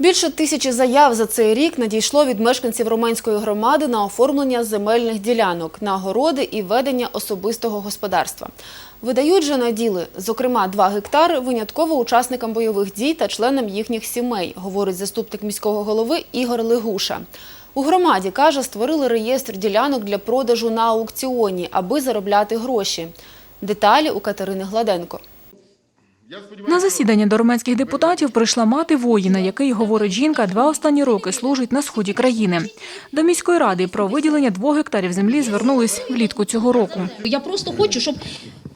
Більше тисячі заяв за цей рік надійшло від мешканців Романської громади на оформлення земельних ділянок, на городи і ведення особистого господарства. Видають же наділи, зокрема, 2 гектари винятково учасникам бойових дій та членам їхніх сімей, говорить заступник міського голови Ігор Легуша. У громаді, каже, створили реєстр ділянок для продажу на аукціоні, аби заробляти гроші. Деталі у Катерини Гладенко. На засідання до романських депутатів прийшла мати воїна, який, говорить жінка, два останні роки служить на сході країни. До міської ради про виділення двох гектарів землі звернулись влітку цього року. Я просто хочу, щоб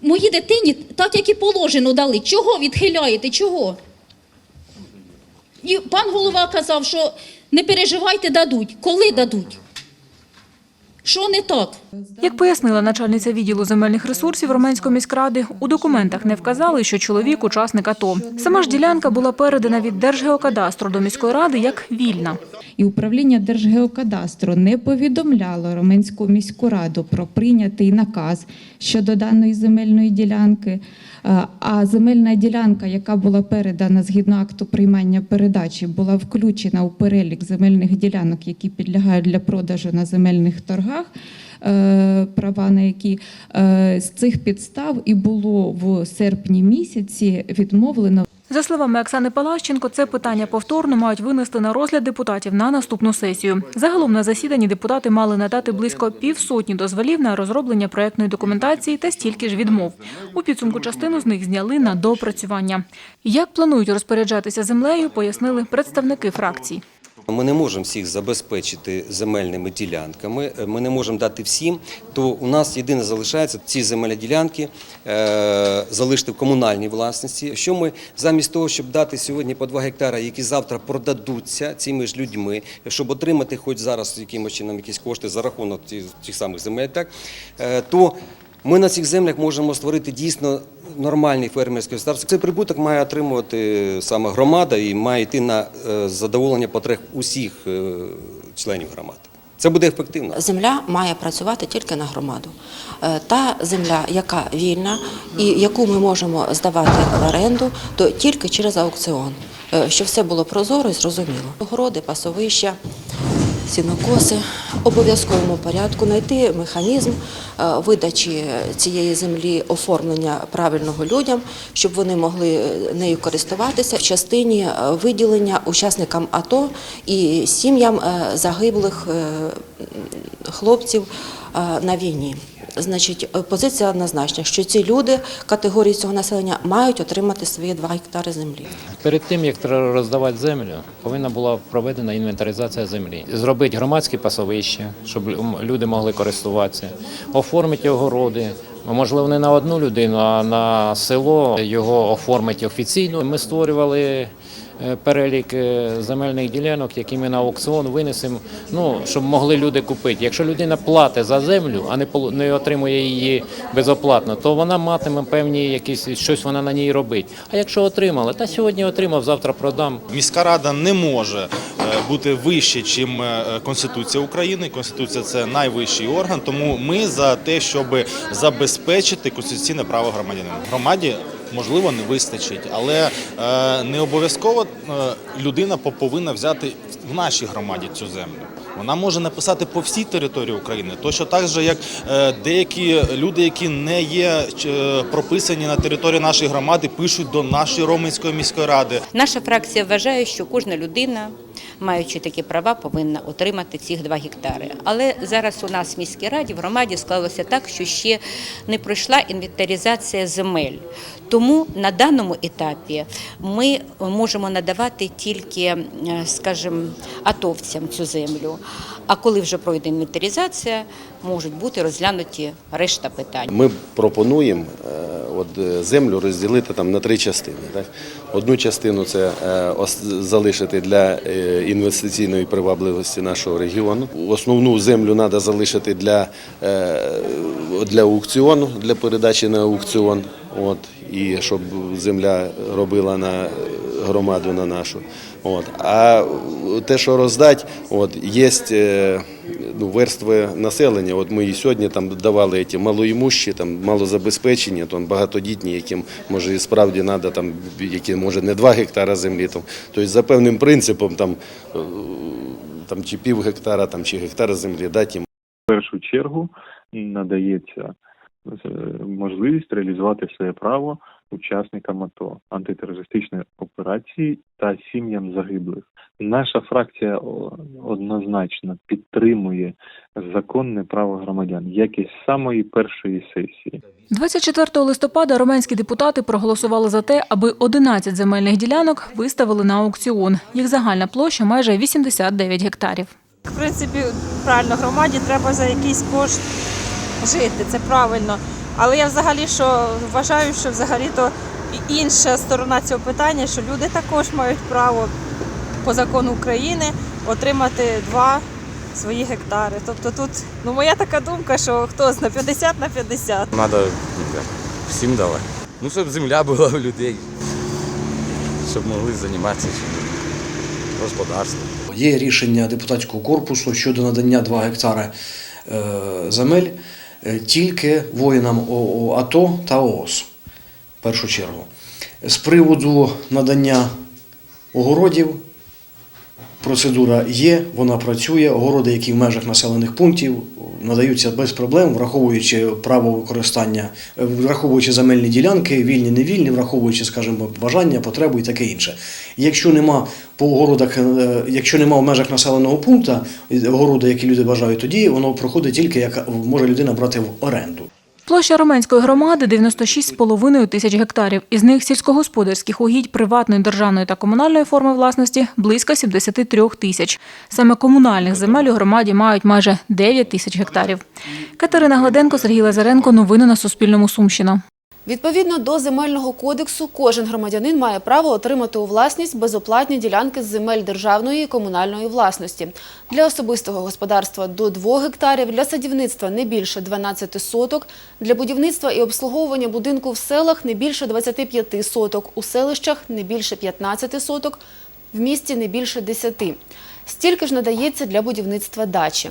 моїй дитині так, як і положено, дали. Чого відхиляєте? Чого? І пан голова казав, що не переживайте, дадуть. Коли дадуть? Що не так? Як пояснила начальниця відділу земельних ресурсів Романської міськради, у документах не вказали, що чоловік учасник АТО. Сама ж ділянка була передана від Держгеокадастру до міської ради як вільна. і управління Держгеокадастру не повідомляло Роменську міську раду про прийнятий наказ щодо даної земельної ділянки. А земельна ділянка, яка була передана згідно акту приймання передачі, була включена у перелік земельних ділянок, які підлягають для продажу на земельних торгах. е, Права на які е, з цих підстав і було в серпні місяці відмовлено За словами Оксани Палащенко, це питання повторно мають винести на розгляд депутатів на наступну сесію. Загалом на засіданні депутати мали надати близько півсотні дозволів на розроблення проєктної документації та стільки ж відмов. У підсумку частину з них зняли на доопрацювання. Як планують розпоряджатися землею, пояснили представники фракцій. Ми не можемо всіх забезпечити земельними ділянками. Ми не можемо дати всім. То у нас єдине залишається ці земельні ділянки е, залишити в комунальній власності. Що ми замість того, щоб дати сьогодні по 2 гектара, які завтра продадуться цими ж людьми, щоб отримати хоч зараз якимось чином якісь кошти за рахунок тих самих земель, так е, то ми на цих землях можемо створити дійсно нормальний фермерський господарство. Цей прибуток має отримувати саме громада і має йти на е, задоволення потреб усіх е, членів громади. Це буде ефективно. Земля має працювати тільки на громаду. Е, Та земля, яка вільна і яку ми можемо здавати в оренду, то тільки через аукціон, щоб все було прозоро і зрозуміло. Огороди, пасовища, сінокоси обов'язковому порядку знайти механізм е, видачі цієї землі, оформлення правильного людям, щоб вони могли е, нею користуватися в частині е, виділення учасникам АТО і сім'ям загиблих хлопців на війні. Значить, е, позиція однозначна, що ці люди категорії цього населення мають отримати свої 2 гектари землі. Перед тим як роздавати землю, повинна була проведена інвентаризація землі. Зробити громадські пасовища, щоб люди могли користуватися, оформити огороди. Можливо, не на одну людину, а на село його оформити офіційно. Ми створювали перелік е, земельних ділянок, які ми на аукціон винесемо, ну, щоб могли люди купити. Якщо людина платить за землю, а не не отримує її безоплатно, то вона матиме певні якісь щось вона на ній робить. А якщо отримала, та сьогодні отримав, завтра продам. Міська рада не може е, бути вище, ніж Конституція України. Конституція це найвищий орган, тому ми за те, щоб забезпечити конституційне право громадянина. Громаді можливо не вистачить, але е, не обов'язково е, людина по- повинна взяти в нашій громаді цю землю. Вона може написати по всій території України, точно так же, як е, деякі люди, які не є прописані на території нашої громади, пишуть до нашої Роменської міської ради. Наша фракція вважає, що кожна людина, маючи такі права, повинна отримати ці два гектари. Але зараз у нас в міській раді в громаді склалося так, що ще не пройшла інвентаризація земель. Тому на даному етапі ми можемо надавати тільки, е, скажімо, атовцям цю землю. А коли вже пройде інвентаризація, можуть бути розглянуті решта питань. Ми пропонуємо е, от, е, землю розділити там на три частини. Так? Одну частину це е, залишити для е, інвестиційної привабливості нашого регіону. Основну землю треба залишити для, аукціону, для передачі на аукціон. І щоб земля робила на громаду на нашу. А те, що роздать, от, є ну, верстви населення. От ми і сьогодні там давали ті малоімущі, там, малозабезпечені, там, багатодітні, яким може і справді треба, там, які може не 2 гектара землі. Там. Тобто за певним принципом там, е, там, чи пів гектара, там, чи гектар землі дати. В першу чергу надається е, можливість реалізувати своє право учасникам АТО, антитерористичної операції та сім'ям загиблих. Наша фракція однозначно підтримує законне право громадян, як і з самої першої сесії. 24 листопада романські депутати проголосували за те, аби 11 земельних ділянок виставили на аукціон. Їх загальна площа майже 89 гектарів. В принципі, правильно, громаді треба за якийсь кошт жити, це правильно. Але я взагалі що вважаю, що взагалі то інша сторона цього питання, що люди також мають право по закону України отримати два свої гектари. Тобто тут ну моя така думка, що хто зна 50 на 50. Надо всім давати. Ну, щоб земля була у людей, щоб могли займатися господарством. Є рішення депутатського корпусу щодо надання 2 гектари е, земель тільки воїнам АТО та ООС, в першу чергу. З приводу надання огородів процедура є, вона працює. Огороди, які в межах населених пунктів, надаються без проблем, враховуючи право використання, е, враховуючи земельні ділянки, вільні, невільні, враховуючи, скажімо, бажання, потребу і таке інше. Якщо нема по огородах, е, якщо нема в межах населеного пункту е, огороди, які люди бажають, тоді воно проходить тільки як може людина брати в оренду. Площа Романської громади 96,5 тисяч гектарів. Із них сільськогосподарських угідь приватної, державної та комунальної форми власності близько 73 тисяч. Саме комунальних земель у громаді мають майже 9 тисяч гектарів. Катерина Гладенко, Сергій Лазаренко. Новини на Суспільному. Сумщина. Відповідно до земельного кодексу, кожен громадянин має право отримати у власність безоплатні ділянки з земель державної і комунальної власності. Для особистого господарства до 2 гектарів, для садівництва не більше 12 соток, для будівництва і обслуговування будинку в селах не більше 25 соток, у селищах не більше 15 соток, в місті не більше 10. Стільки ж надається для будівництва дачі.